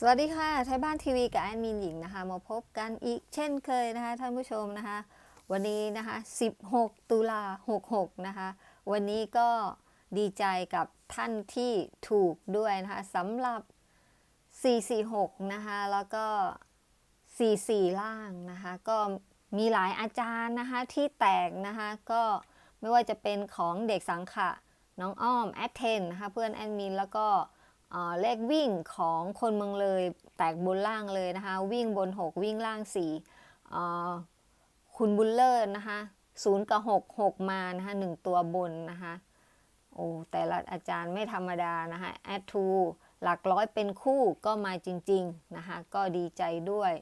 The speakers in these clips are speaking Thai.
สวัสดีค่ะไทยบ้านทีวีกับแอดมินหญิงนะคะ มาพบกันอีกเช่นเคยนะคะท่านผู้ชมนะคะ วันนี้นะคะ 16 ตุลา 66 นะคะ วันนี้ก็ดีใจกับท่านที่ถูกด้วยนะคะสำหรับ 446 นะคะ แล้วก็ 44 ล่างนะคะ ก็มีหลายอาจารย์นะคะที่แตกนะคะ ก็ไม่ว่าจะเป็นของเด็กสังขะน้องอ้อมแอดเทนนะคะเพื่อนแอดมินแล้วก็ เลขวิ่งของคนเมืองเลยแตกบนล่างเลยนะคะ วิ่งบน 6 วิ่งล่าง4คุณบุลเลอร์นะคะ0กับ6 6 มานะคะ1ตัวบนนะคะโอ้แต่ละอาจารย์ไม่ธรรมดานะคะแอดทูหลักร้อยเป็นคู่ก็มาจริงๆนะคะก็ดีใจด้วย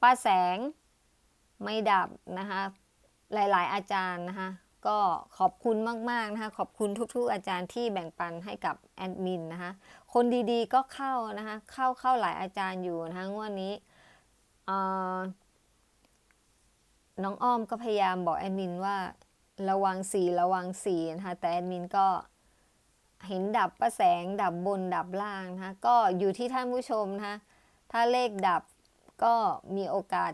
ป้าแสงไม่ดับนะคะหลายๆอาจารย์นะคะ ก็ขอบคุณมาก ๆ นะคะ ขอบคุณทุก ๆ อาจารย์ที่แบ่งปันให้กับแอดมินนะคะ คนดีๆ ก็เข้านะคะ เข้าเข้าหลายอาจารย์อยู่นะคะงวดนี้น้องอ้อมก็พยายามบอกแอดมินว่าระวังสีระวังสีนะคะแต่แอดมินก็เห็นดับประแสงดับบนดับล่างนะคะก็อยู่ที่ท่านผู้ชมนะคะถ้าเลขดับก็มีโอกาส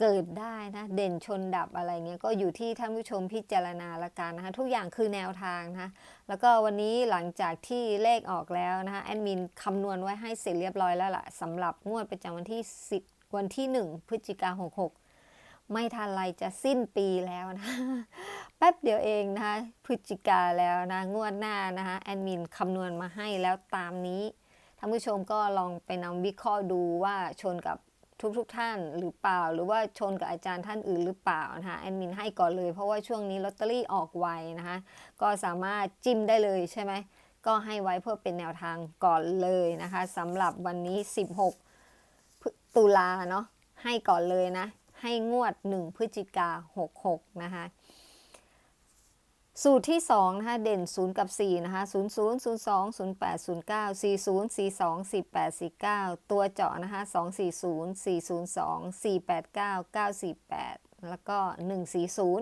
เกิดได้นะเด่นชนดับอะไรเงี้ยก็อยู่ที่ท่านผู้ชมพิจารณาละกันนะคะทุกอย่างคือแนวทางนะแล้วก็วันนี้หลังจากที่เลขออกแล้วนะคะแอดมินคำนวณไว้ให้เสร็จเรียบร้อยแล้วล่ะสำหรับงวดประจำวันที่ 10 วันที่ 1 พฤศจิกา66 ไม่ทันไรจะสิ้นปีแล้วนะแป๊บเดียวเองนะคะพฤศจิกาแล้วนะงวดหน้านะคะแอดมินคำนวณมาให้แล้วตามนี้ท่านผู้ชมก็ลองไปนำวิเคราะห์ดูว่าชนกับ ทุกๆทท่านหรือเปล่า หรือว่าชนกับอาจารย์ท่านอื่นหรือเปล่านะคะแอดมินให้ก่อนเลยเพราะว่าช่วงนี้ลอตเตอรี่ออกไวนะคะ ก็สามารถจิ้มได้เลยใช่ไหมก็ให้ไว้เพื่อเป็นแนวทางก่อนเลยนะคะสำหรับวันนี้ 16 ตุลาเนาะให้ก่อนเลยนะ ให้งวด 1 พฤศจิกา66 นะคะ สูตรที่2นะคะเด่น 0 กับ 4 นะคะ 0 0 0 2 0 8 0 9 4 0 4 2 4 8 4 9 ตัวเจาะนะคะ 2 4 0 4 0 2 4 8 9 9 4 8 แล้วก็ 1 4 0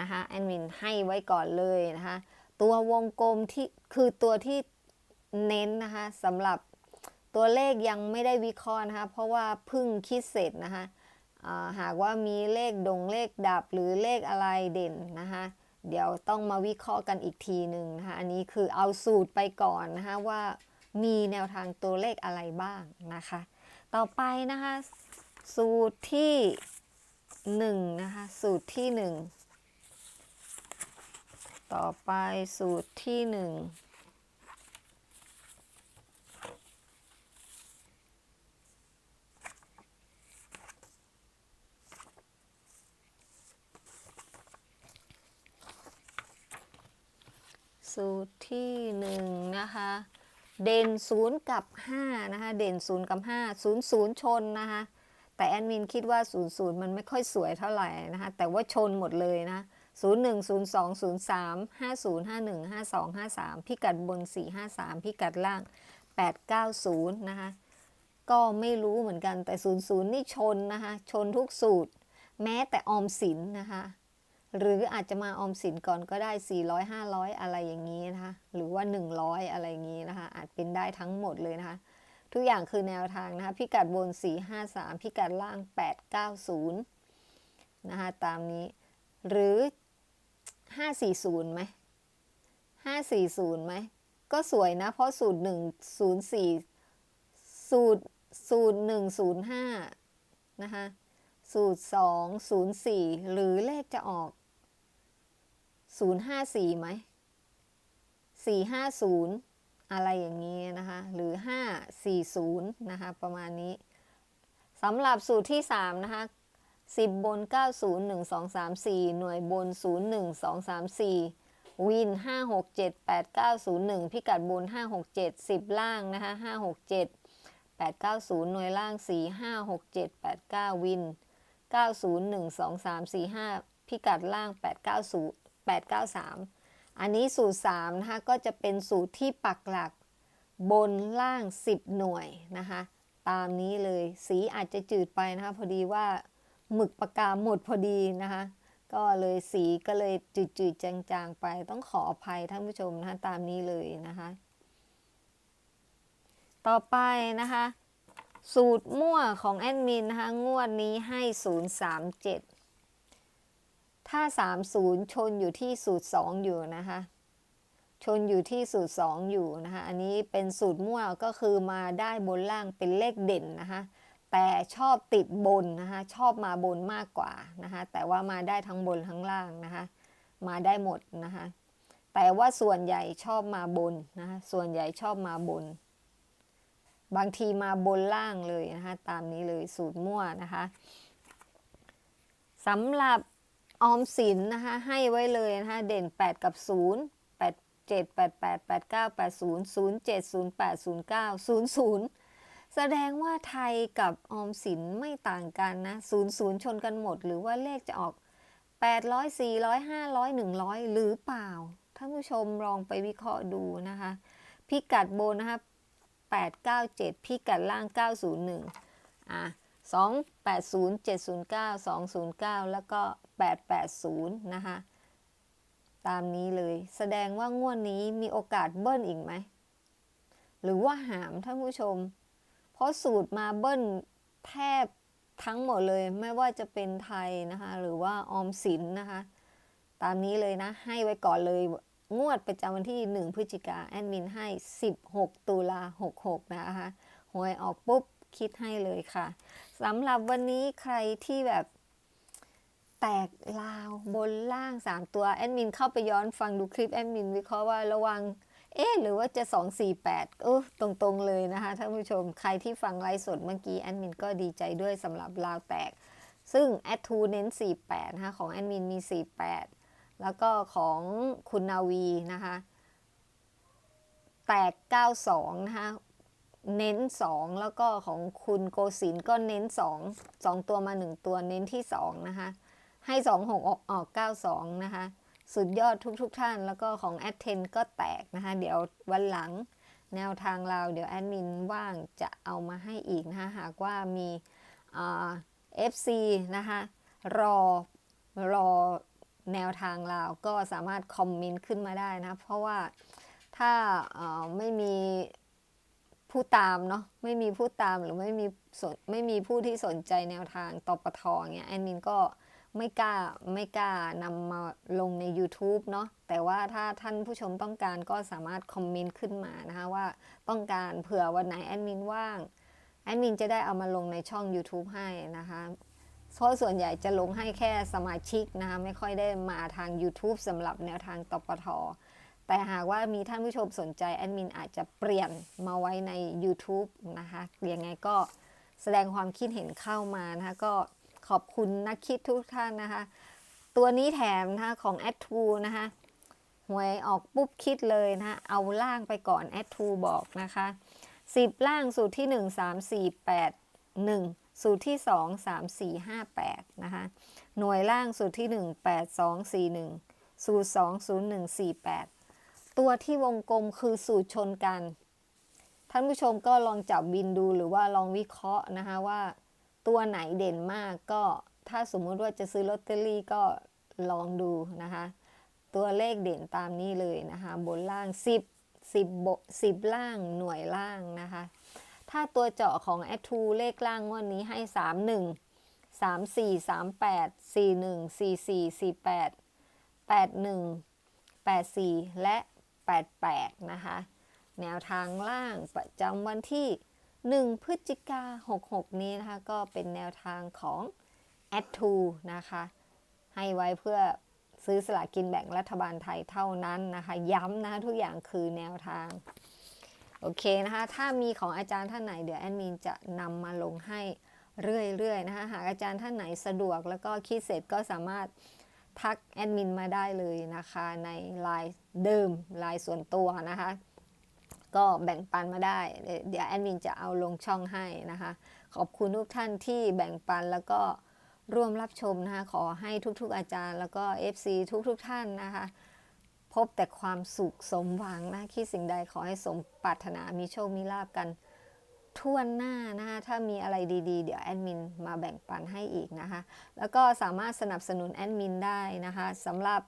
นะคะแอดมินให้ไว้ก่อนเลยนะคะ ตัววงกลมที่คือตัวที่เน้นนะคะสำหรับตัวเลขยังไม่ได้วิเคราะห์นะคะ เพราะว่าเพิ่งคิดเสร็จนะคะาหากว่ามีเลขดงเลขดับหรือเลขอะไรเด่นนะคะ เดี๋ยวต้องมาวิเคราะห์กันอีกทีหนึ่งนะคะ อันนี้คือเอาสูตรไปก่อนนะคะว่ามีแนวทางตัวเลขอะไรบ้างนะคะ ต่อไปนะคะ สูตรที่1นะคะ สูตรที่ 1 ต่อไปสูตรที่ 1 สูตรที่หนึ่งนะคะเด่นศูนย์กับห้านะคะเด่นศูนย์กับห้าศูนย์ศูนย์ชนนะคะแต่แอดมินคิดว่าศูนย์ศูนย์มันไม่ค่อยสวยเท่าไหร่นะคะแต่ว่าชนหมดเลยนะ0 1 0 2 0 3 5 0 5 1 5 2 5 3 พิกัดบน 4 5 3 พิกัดล่าง 890 นะคะก็ไม่รู้เหมือนกันแต่ 00 นี่ชนนะคะชนทุกสูตร แม้แต่ออมสินนะคะ หรืออาจจะมาออมสินก่อนก็ได้ 400 500 อะไรอย่างนี้นะคะ หรือว่า 100 อะไรอย่างนี้นะคะ อาจเป็นได้ทั้งหมดเลยนะคะ ทุกอย่างคือแนวทางนะคะ พิกัดบน 453 พิกัดล่าง 890 นะคะ ตามนี้ หรือ 540ไหม540ไหม ก็สวยนะ เพราะสูตร 104 สูตร สูตร 105 นะคะสูตร 204 หรือเลขจะออก ศูนย์ห้าสี่ไหมสี่ห้าศูนย์อะไรอย่างนี้นะคะ หรือห้าสี่ศูนย์นะคะประมาณนี้สำหรับสูตรที่สามนะคะสิบบนเก้าศูนย์หนึ่งสองสามสี่หน่วยบนศูนย์หนึ่งสองสามสี่วินห้าหกเจ็ดแปดเก้าศูนย์หนึ่งพิกัดบนห้าหกเจ็ดสิบล่างนะคะห้าหกเจ็ดแปดเก้าศูนย์หน่วยล่างสี่ห้าหกเจ็ดแปดเก้าวินเก้าศูนย์หนึ่งสองสามสี่ห้าพิกัดล่างแปดเก้าศูนย์ 3 อันนี้สูตร3นะคะก็จะเป็นสูตรที่ปักหลักบนล่าง 10 หน่วยนะคะตามนี้เลยสีอาจจะจืดไปนะคะพอดีว่าหมึกปากกาหมดพอดีนะคะก็เลยสีก็เลยจืดๆจางๆไปต้องขออภัยท่านผู้ชมนะคะตามนี้เลยนะคะต่อไปนะคะ สูตรมั่วของแอดมินนะคะงวดนี้ให้ 037 ถ้า 30 ชนอยู่ที่สูตร 2 อยู่นะคะ ชนอยู่ที่สูตร 2 อยู่นะคะ อันนี้เป็นสูตรมั่วก็คือมาได้บนล่างเป็นเลขเด่นนะคะ แต่ชอบติดบนนะคะ ชอบมาบนมากกว่านะคะ แต่ว่ามาได้ทั้งบนทั้งล่างนะคะ มาได้หมดนะคะ แต่ว่าส่วนใหญ่ชอบมาบนนะคะ ส่วนใหญ่ชอบมาบน บางทีมาบนล่างเลยนะคะ ตามนี้เลยสูตรมั่วนะคะสำหรับ ออมสินนะคะให้ไว้เลยนะคะเด่น 8 กับ 0 8 7 8 8 8 9 8 0 0 7 0 8 0 9 0 0 แสดงว่าไทยกับออมสินไม่ต่างกันนะ 0 0 ชนกันหมด หรือว่าเลขจะออก 800 400 500 100 หรือเปล่า ท่านผู้ชมลองไปวิเคราะห์ดูนะคะ พิกัดโบนนะคะ897 พิกัดล่าง 901 อะ 280 709 209 แล้วก็ 880 นะคะ ตามนี้เลย แสดงว่างวดนี้มีโอกาสเบิ้ลอีกไหม หรือว่าหามท่านผู้ชม เพราะสูตรมาเบิ้ลแทบทั้งหมดเลยไม่ว่าจะเป็นไทยนะคะ หรือว่าออมสินนะคะ ตามนี้เลยนะ ให้ไว้ก่อนเลยงวดประจำวันที่ 1 พฤศจิกาแอดมินให้ 16 ตุลา66 นะคะหวยออกปุ๊บ คิดให้เลยค่ะสำหรับวันนี้ใครที่แบบแตกลาวบนล่าง 3 ตัวแอดมินเข้าไปย้อนฟังดูคลิปแอดมินวิเคราะห์ว่าระวังเอ๊ะหรือว่าจะ 248เออตรงๆเลยนะคะท่านผู้ชมใครที่ฟังไลฟ์สดเมื่อกี้แอดมินก็ดีใจด้วยสำหรับลาวแตก ซึ่งแอดทูเน้น 48นะคะของแอดมินมี 48 แล้วก็ของคุณนาวีนะคะแตก 92 นะคะ เน้น 2 แล้วก็ของคุณโกศินก็เน้น 2 2 ตัวมา 1 ตัวเน้นที่ 2 นะคะ ให้ 2 6 ออกออก 92 นะคะ สุดยอดทุกๆทท่านแล้วก็ของแอดเทนก็แตกนะคะ เดี๋ยววันหลังแนวทางเราเดี๋ยวแอดมินว่างจะเอามาให้อีกนะคะหากว่ามีเอฟซีนะคะ รอรอแนวทางเราก็สามารถคอมเมนต์ขึ้นมาได้นะ เพราะว่าถ้าไม่มี ผู้ตามเนาะไม่มีผู้ตามหรือไม่มีไม่มีผู้ที่สนใจแนวทางตปทเงี้ยแอดมินก็ไม่กล้าไม่กล้านำมาลงใน YouTube เนาะแต่ว่าถ้าท่านผู้ชมต้องการก็สามารถคอมเมนต์ขึ้นมานะคะว่าต้องการเผื่อวันไหนแอดมินว่างแอดมินจะได้เอามาลงในช่อง YouTube ให้นะคะเพราะส่วนใหญ่จะลงให้แค่สมาชิกนะคะไม่ค่อยได้มาทาง YouTube สำหรับแนวทางตปท แต่หากว่ามีท่านผู้ชมสนใจ แอดมินอาจจะเปลี่ยนมาไว้ใน YouTube นะคะยังไงก็แสดงความคิดเห็นเข้ามานะคะก็ขอบคุณนักคิดทุกท่านนะคะ ตัวนี้แถมนะคะของ a d 2นะคะหวยออกปุ๊บคิดเลยนะคะเอาล่างไปก่อน a d 2บอกนะคะ 10 ล่างสูตรที่ 1 3 4 8 1 สูตรที่ 2 3 4 5 8นะคะหน่วยล่างสูตรที่ 1 8 2 4 1 สูตร 2 0 1 4 8 ตัวที่วงกลมคือสูตรชนกัน ท่านผู้ชมก็ลองจับบินดูหรือว่าลองวิเคราะห์นะคะว่า ตัวไหนเด่นมากก็ถ้าสมมุติว่าจะซื้อลอตเตอรี่ก็ลองดูนะคะ ตัวเลขเด่นตามนี้เลยนะคะ บนล่าง 10 10บ10 ล่างหน่วยล่างนะคะ ถ้าตัวเจาะของแอดทูเลขล่างวันนี้ให้ 31 34 38 41 44 48 81 84 และ 88 นะคะ แนวทางล่างประจำวันที่ 1 พฤศจิกา66 นี้นะคะ ก็เป็นแนวทางของ a d 2นะคะ ให้ไว้เพื่อซื้อสลากกินแบ่งรัฐบาลไทยเท่านั้นนะคะ ย้ำนะะทุกอย่างคือแนวทาง โอเคนะคะ ถ้ามีของอาจารย์ท่านไหน เดี๋ยวแอดมินจะนำมาลงให้เรื่อยๆนะคะ หากอาจารย์ท่านไหนสะดวกแล้วก็คิดเสร็จก็สามารถ ทักแอดมินมาได้เลยนะคะในไลน์เดิมไลน์ส่วนตัวนะคะ ก็แบ่งปันมาได้ เดี๋ยวแอดมินจะเอาลงช่องให้นะคะ ขอบคุณทุกท่านที่แบ่งปันแล้วก็ร่วมรับชมนะคะ ขอให้ทุกๆอาจารย์แล้วก็ FC ทุกๆท่านนะคะ พบแต่ความสุขสมหวังนะคิดสิ่งใดขอให้สมปรารถนามีโชคมีลาบกัน ทั่วหน้านะคะถ้ามีอะไรดีๆ เดี๋ยวแอดมินมาแบ่งปันให้อีกนะคะ แล้วก็สามารถสนับสนุนแอดมินได้นะคะสำหรับ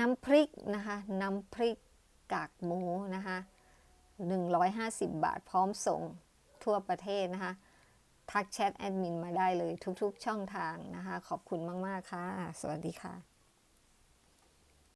น้ำพริกนะคะน้ำพริกกากหมูนะคะ150 บาทพร้อมส่งทั่วประเทศนะคะ ทักแชทแอดมินมาได้เลยทุกๆช่องทางนะคะ ขอบคุณมาก ๆ ค่ะ สวัสดีค่ะ